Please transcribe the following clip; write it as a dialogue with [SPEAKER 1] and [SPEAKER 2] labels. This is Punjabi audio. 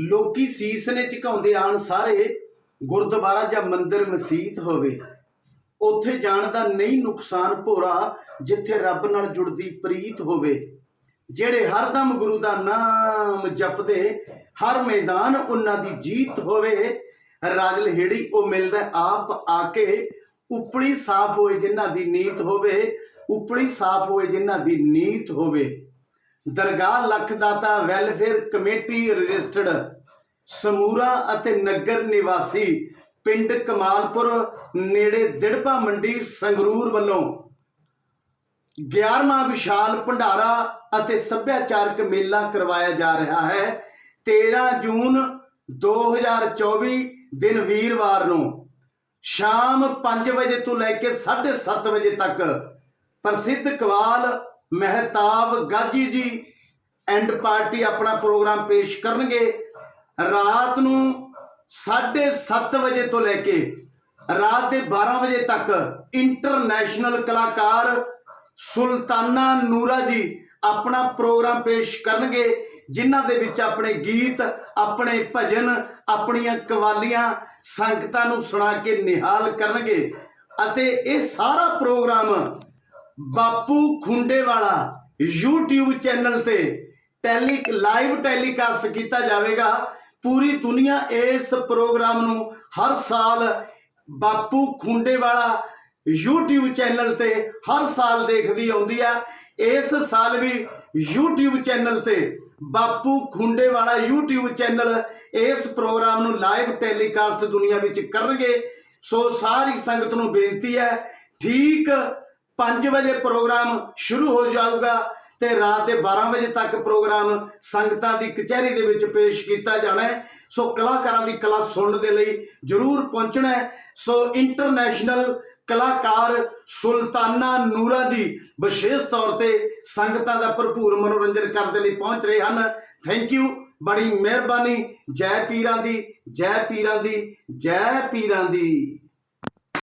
[SPEAKER 1] ਲੋਕੀ ਸੀਸ ਨੇ ਝੁਕਾਉਂਦੇ ਆਣ ਸਾਰੇ ਗੁਰਦੁਆਰਾ ਜਾਂ ਮੰਦਿਰ ਮਸਜਿਦ ਹੋਵੇ। ਉੱਥੇ ਜਾਣ ਦਾ ਨਹੀਂ ਨੁਕਸਾਨ ਭੋਰਾ ਜਿੱਥੇ ਰੱਬ ਨਾਲ ਜੁੜਦੀ ਪ੍ਰੀਤ ਹੋਵੇ। ਜਿਹੜੇ ਹਰਦਮ ਗੁਰੂ ਦਾ ਨਾਮ ਜਪਦੇ, ਹਰ ਮੈਦਾਨ ਉਹਨਾਂ ਦੀ ਜੀਤ ਹੋਵੇ। ਰਾਜ ਲਹੇੜੀ ਉਹ ਮਿਲਦਾ ਆਪ ਆ ਕੇ, ਉਪਲੀ ਸਾਫ਼ ਹੋਏ ਜਿਨ੍ਹਾਂ ਦੀ ਨੀਤ ਹੋਵੇ, ਉਪਲੀ ਸਾਫ਼ ਹੋਏ ਜਿਨ੍ਹਾਂ ਦੀ ਨੀਤ ਹੋਵੇ। ਦਰਗਾਹ ਲੱਖ ਦਾਤਾ ਵੈਲਫੇਅਰ ਕਮੇਟੀ ਰਜਿਸਟਰਡ, ਸਮੂਰਾ ਅਤੇ ਨਗਰ ਨਿਵਾਸੀ ਪਿੰਡ ਕਮਾਲਪੁਰ, ਨੇੜੇ ਦਿੜਪਾ ਮੰਡੀ ਸੰਗਰੂਰ ਵੱਲੋਂ 11ਵਾਂ ਵਿਸ਼ਾਲ ਭੰਡਾਰਾ ਅਤੇ ਸੱਭਿਆਚਾਰਕ ਮੇਲਾ ਕਰਵਾਇਆ ਜਾ ਰਿਹਾ ਹੈ। 13 ਜੂਨ 2024 ਦਿਨ ਵੀਰਵਾਰ ਨੂੰ ਸ਼ਾਮ 5 ਵਜੇ ਤੋਂ ਲੈ ਕੇ 7:30 ਵਜੇ ਤੱਕ ਪ੍ਰਸਿੱਧ ਕਵਾਲ ਮਹਿਤਾਬ ਗਾਜੀ ਜੀ ਐਂਡ ਪਾਰਟੀ ਆਪਣਾ ਪ੍ਰੋਗਰਾਮ ਪੇਸ਼ ਕਰਨਗੇ। ਰਾਤ ਨੂੰ 7:30 ਵਜੇ ਤੋਂ ਲੈ ਕੇ ਰਾਤ ਦੇ 12 ਵਜੇ ਤੱਕ ਇੰਟਰਨੈਸ਼ਨਲ ਕਲਾਕਾਰ ਸੁਲਤਾਨਾ ਨੂਰਾ ਜੀ ਆਪਣਾ ਪ੍ਰੋਗਰਾਮ ਪੇਸ਼ ਕਰਨਗੇ, ਜਿਨ੍ਹਾਂ ਦੇ ਵਿੱਚ ਆਪਣੇ ਗੀਤ, ਆਪਣੇ ਭਜਨ, ਆਪਣੀਆਂ ਕਵਾਲੀਆਂ, ਸੰਗਤਾਂ ਨੂੰ ਸੁਣਾ ਕੇ ਨਿਹਾਲ ਕਰਨਗੇ ਅਤੇ ਇਹ ਸਾਰਾ ਪ੍ਰੋਗਰਾਮ ਬਾਪੂ ਖੁੰਡੇ ਵਾਲਾ YouTube ਚੈਨਲ ਤੇ ਟੈਲੀ ਲਾਈਵ ਟੈਲੀਕਾਸਟ ਕੀਤਾ ਜਾਵੇਗਾ। ਪੂਰੀ ਦੁਨੀਆ ਇਸ ਪ੍ਰੋਗਰਾਮ ਨੂੰ ਹਰ ਸਾਲ ਬਾਪੂ ਖੁੰਡੇ ਵਾਲਾ YouTube ਚੈਨਲ ਤੇ ਹਰ ਸਾਲ ਦੇਖਦੀ ਆਉਂਦੀ ਆ। ਇਸ ਸਾਲ ਵੀ YouTube ਚੈਨਲ ਤੇ ਬਾਪੂ ਖੁੰਡੇ ਵਾਲਾ YouTube ਚੈਨਲ ਇਸ ਪ੍ਰੋਗਰਾਮ ਨੂੰ ਲਾਈਵ ਟੈਲੀਕਾਸਟ ਦੁਨੀਆ ਵਿੱਚ ਕਰਨਗੇ। ਸੋ ਸਾਰੀ ਸੰਗਤ ਨੂੰ ਬੇਨਤੀ ਹੈ, ਠੀਕ 5 ਵਜੇ ਪ੍ਰੋਗਰਾਮ ਸ਼ੁਰੂ ਹੋ ਜਾਊਗਾ ਤੇ ਰਾਤ ਦੇ 12 ਵਜੇ ਤੱਕ ਪ੍ਰੋਗਰਾਮ ਸੰਗਤਾਂ ਦੀ ਕਚਹਿਰੀ ਦੇ ਵਿੱਚ ਪੇਸ਼ ਕੀਤਾ ਜਾਣਾ ਹੈ। ਸੋ ਕਲਾਕਾਰਾਂ ਦੀ ਕਲਾ ਸੁਣਨ ਦੇ ਲਈ ਜਰੂਰ ਪਹੁੰਚਣਾ ਹੈ। ਸੋ ਇੰਟਰਨੈਸ਼ਨਲ ਕਲਾਕਾਰ ਸੁਲਤਾਨਾ ਨੂਰਾ ਜੀ ਵਿਸ਼ੇਸ਼ ਤੌਰ ਤੇ ਸੰਗਤਾਂ ਦਾ ਭਰਪੂਰ ਮਨੋਰੰਜਨ ਕਰਨ ਦੇ ਲਈ ਪਹੁੰਚ ਰਹੇ ਹਨ। ਥੈਂਕ ਯੂ ਬੜੀ ਮਿਹਰਬਾਨੀ। ਜੈ ਪੀਰਾਂ ਦੀ, ਜੈ ਪੀਰਾਂ ਦੀ, ਜੈ ਪੀਰਾਂ ਦੀ।